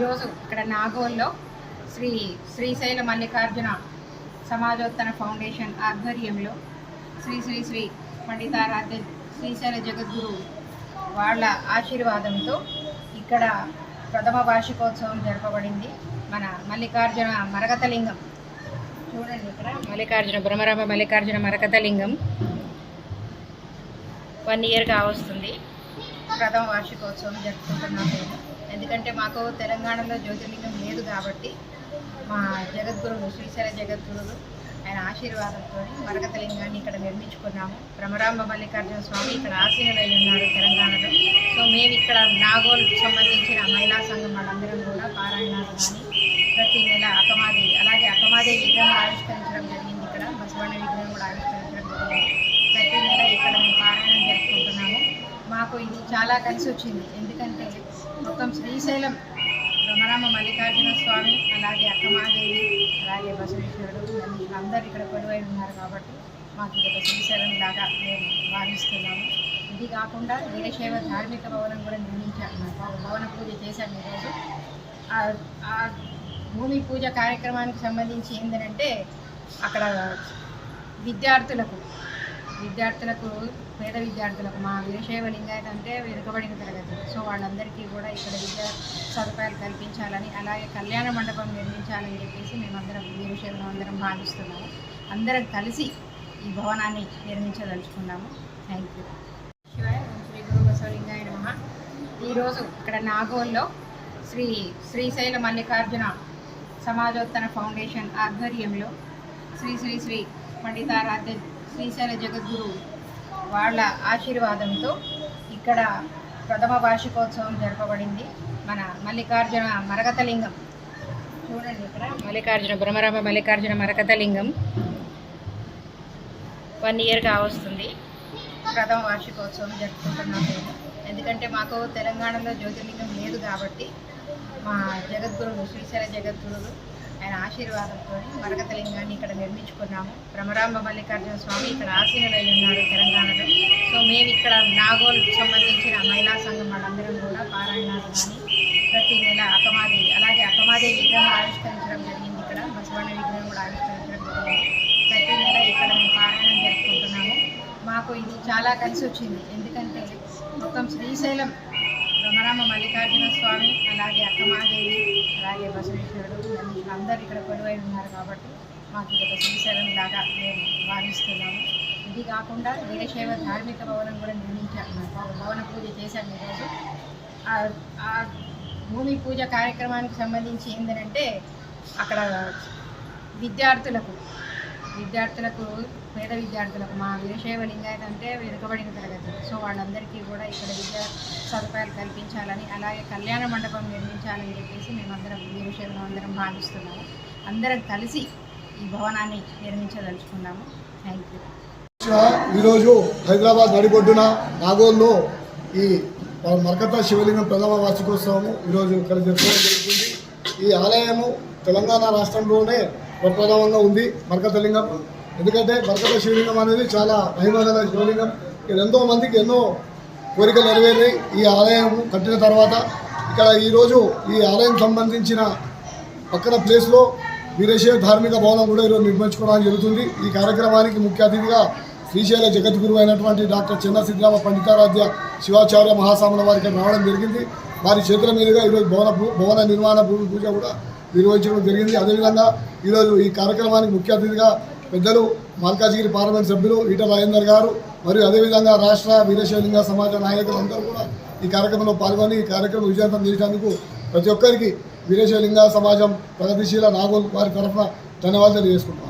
నాగోల్లో Shri Srisaila Mallikarjuna సమాజోత్తన foundation ఆధ్వర్యంలో శ్రీ శ్రీ శ్రీ పండితారాధ్య శ్రీశైల జగద్గురు వాళ్ళ ఆశీర్వాదంతో ఇక్కడ ప్రథమ వార్షికోత్సవం జరపబడింది. మన మల్లికార్జున మరకతలింగం. చూడండి ఇక్కడ. మల్లికార్జున బ్రహ్మరామ మల్లికార్జున మరకతలింగం. వన్ ఇయర్గా వస్తుంది. ప్రథమ వార్షికోత్సవం జరుపుకుంటున్నాము. ఎందుకంటే మాకు తెలంగాణలో జ్యోతిర్లింగం లేదు కాబట్టి మా జగద్గురువు శ్రీశైల జగద్గురువు ఆయన ఆశీర్వాదంతో మరకతలింగాన్ని ఇక్కడ నిర్మించుకున్నాము. భ్రమరాంబ మల్లికార్జున స్వామి ఇక్కడ ఆసీనులై ఉన్నారు తెలంగాణలో. సో మేము ఇక్కడ నాగోల్ సంబంధించిన మహిళా సంఘం వాళ్ళందరం కూడా పారాయణాలు కానీ ప్రతి నెల అకమాది అలాగే అకమాది విగ్రహం ఆవిష్కరించడం జరిగింది ఇక్కడ. బసవಣ್ణ విగ్రహం కూడా ఆవిష్కరించడం జరిగింది. ప్రతి నెల ఇక్కడ మేము పారాయణం జరుపుకుంటున్నాము. మాకు ఇది చాలా కలిసి వచ్చింది ఎందుకంటే మొత్తం శ్రీశైలం రమరామ మల్లికార్జున స్వామి అలాగే అక్కమాదేవి అలాగే బసవేశ్వరుడు అందరూ ఇక్కడ కొలువై ఉన్నారు కాబట్టి మాకు ఇది ఒక శ్రీశైలం లాగా మేము భావిస్తున్నాము. ఇది కాకుండా వీరశైవ ధార్మిక భవనం కూడా నిర్మించాము భవన పూజ చేశాము ఈరోజు. ఆ- ఆ భూమి పూజ కార్యక్రమానికి సంబంధించి ఏంటంటే అక్కడ విద్యార్థులకు విద్యార్థులకు పేద విద్యార్థులకు మా వీరశైవ లింగాయత అంటే వెనుకబడిన తరగతి. సో వాళ్ళందరికీ కూడా ఇక్కడ విద్యా సదుపాయాలు కల్పించాలని అలాగే కళ్యాణ మండపం నిర్మించాలని చెప్పేసి మేమందరం వీరశైవం అందరం భావిస్తున్నాము. అందరం కలిసి ఈ భవనాన్ని నిర్మించదలుచుకున్నాము. Thank you. శివాయ శ్రీ గురు బసవలింగాయ నమ. ఈరోజు ఇక్కడ నాగోల్లో శ్రీ శ్రీశైల మల్లికార్జున సమాజోత్తన ఫౌండేషన్ ఆధ్వర్యంలో శ్రీ శ్రీ శ్రీ పండితారాధ్య శ్రీశైల జగద్గురు వాళ్ళ ఆశీర్వాదంతో ఇక్కడ ప్రథమ వార్షికోత్సవం జరపబడింది. మన మల్లికార్జున మరకతలింగం. చూడండి ఇక్కడ. మల్లికార్జున బ్రహ్మరామ మల్లికార్జున మరకతలింగం. వన్ ఇయర్ కావస్తుంది ప్రథమ వార్షికోత్సవం జరుపుకుంటున్నాము. ఎందుకంటే మాకు తెలంగాణలో జ్యోతిర్లింగం లేదు కాబట్టి మా జగద్గురువు శ్రీశైల జగద్గురువు ఆయన ఆశీర్వాదంతో మరకతలింగాన్ని ఇక్కడ నిర్మించుకున్నాము. భ్రమరాంబ మల్లికార్జున స్వామి ఇక్కడ ఆశీర్వై ఉన్నారు తెలంగాణలో. సో మేము ఇక్కడ నాగోల్ సంబంధించిన మహిళా సంఘం వాళ్ళందరం కూడా పారాయణాలు కానీ ప్రతి నెల అకమాది అలాగే అకమాది విగ్రహం ఆవిష్కరించడం జరిగింది ఇక్కడ. బసవణ విగ్రహం కూడా ఆవిష్కరించడం జరిగింది. ప్రతి నెల ఇక్కడ మేము పారాయణం జరుపుకుంటున్నాము. మాకు ఇది చాలా కలిసి వచ్చింది ఎందుకంటే మొత్తం శ్రీశైలం రమరామ మల్లికార్జున స్వామి అలాగే అక్కమాదేవి అలాగే బసవేశ్వరుడు అందరూ ఇక్కడ కొలువై ఉన్నారు కాబట్టి మాకు ఇది ఒక శ్రీశైలం లాగా మేము భావిస్తున్నాము. ఇది కాకుండా వీరశైవ ధార్మిక భవనం కూడా నిర్మించాము భవన పూజ చేశాను ఈరోజు. ఆ- ఆ భూమి పూజ కార్యక్రమానికి సంబంధించి ఏంటంటే అక్కడ విద్యార్థులకు విద్యార్థులకు పేద విద్యార్థులకు మా వీరశైవ లింగాయత అంటే వెనుకబడిన తరగతి. సో వాళ్ళందరికీ కూడా ఇక్కడ విద్యా సదుపాయాలు కల్పించాలని అలాగే కళ్యాణ మండపం నిర్మించాలని చెప్పేసి మేమందరం వీరశైవం అందరం భావిస్తున్నాము. అందరం కలిసి ఈ భవనాన్ని నిర్మించదలుచుకున్నాము. Thank you. ఈరోజు హైదరాబాద్ నడిబొడ్డున నాగోల్లో ఈ మరకత శివలింగం ప్రథమ వార్షికోత్సవము ఈరోజు ఇక్కడ జరుపుకోవడం జరుగుతుంది. ఈ ఆలయము తెలంగాణ రాష్ట్రంలోనే గొప్పదవంగా ఉంది మరకతలింగం ఎందుకంటే మరకత శివలింగం అనేది చాలా మహిమగల శివలింగం. ఇక్కడ ఎంతో మందికి ఎన్నో కోరికలు నెరవేరాయి ఈ ఆలయం కట్టిన తర్వాత ఇక్కడ ఈరోజు ఈ ఆలయం సంబంధించిన పక్కన ప్లేస్లో వీరేశ్వర ధార్మిక భవనం కూడా ఈరోజు నిర్మించుకోవడం జరుగుతుంది. ఈ కార్యక్రమానికి ముఖ్య అతిథిగా శ్రీశైల జగద్గురు అయినటువంటి డాక్టర్ చిన్న సిద్ధరామ పండితారాధ్య శివాచార్య మహాస్వాముల వారికి రావడం జరిగింది. వారి చేతుల మీదుగా ఈరోజు భవన భవన నిర్మాణ భూమి పూజ కూడా నిర్వహించడం జరిగింది. అదేవిధంగా ఈరోజు ఈ కార్యక్రమానికి ముఖ్య అతిథిగా పెద్దలు మల్కాజ్గిరి పార్లమెంట్ సభ్యులు ఈట రాజేందర్ గారు మరియు అదేవిధంగా రాష్ట్ర వీరశైలింగ సమాజ నాయకులందరూ కూడా ఈ కార్యక్రమంలో పాల్గొని ఈ కార్యక్రమం విజయవంతం చేయడానికి ప్రతి ఒక్కరికి వీరేశలింగ సమాజం ప్రగతిశీల నాగోల్ వారి తరఫున ధన్యవాదాలు తెలియజేసుకుంటున్నాను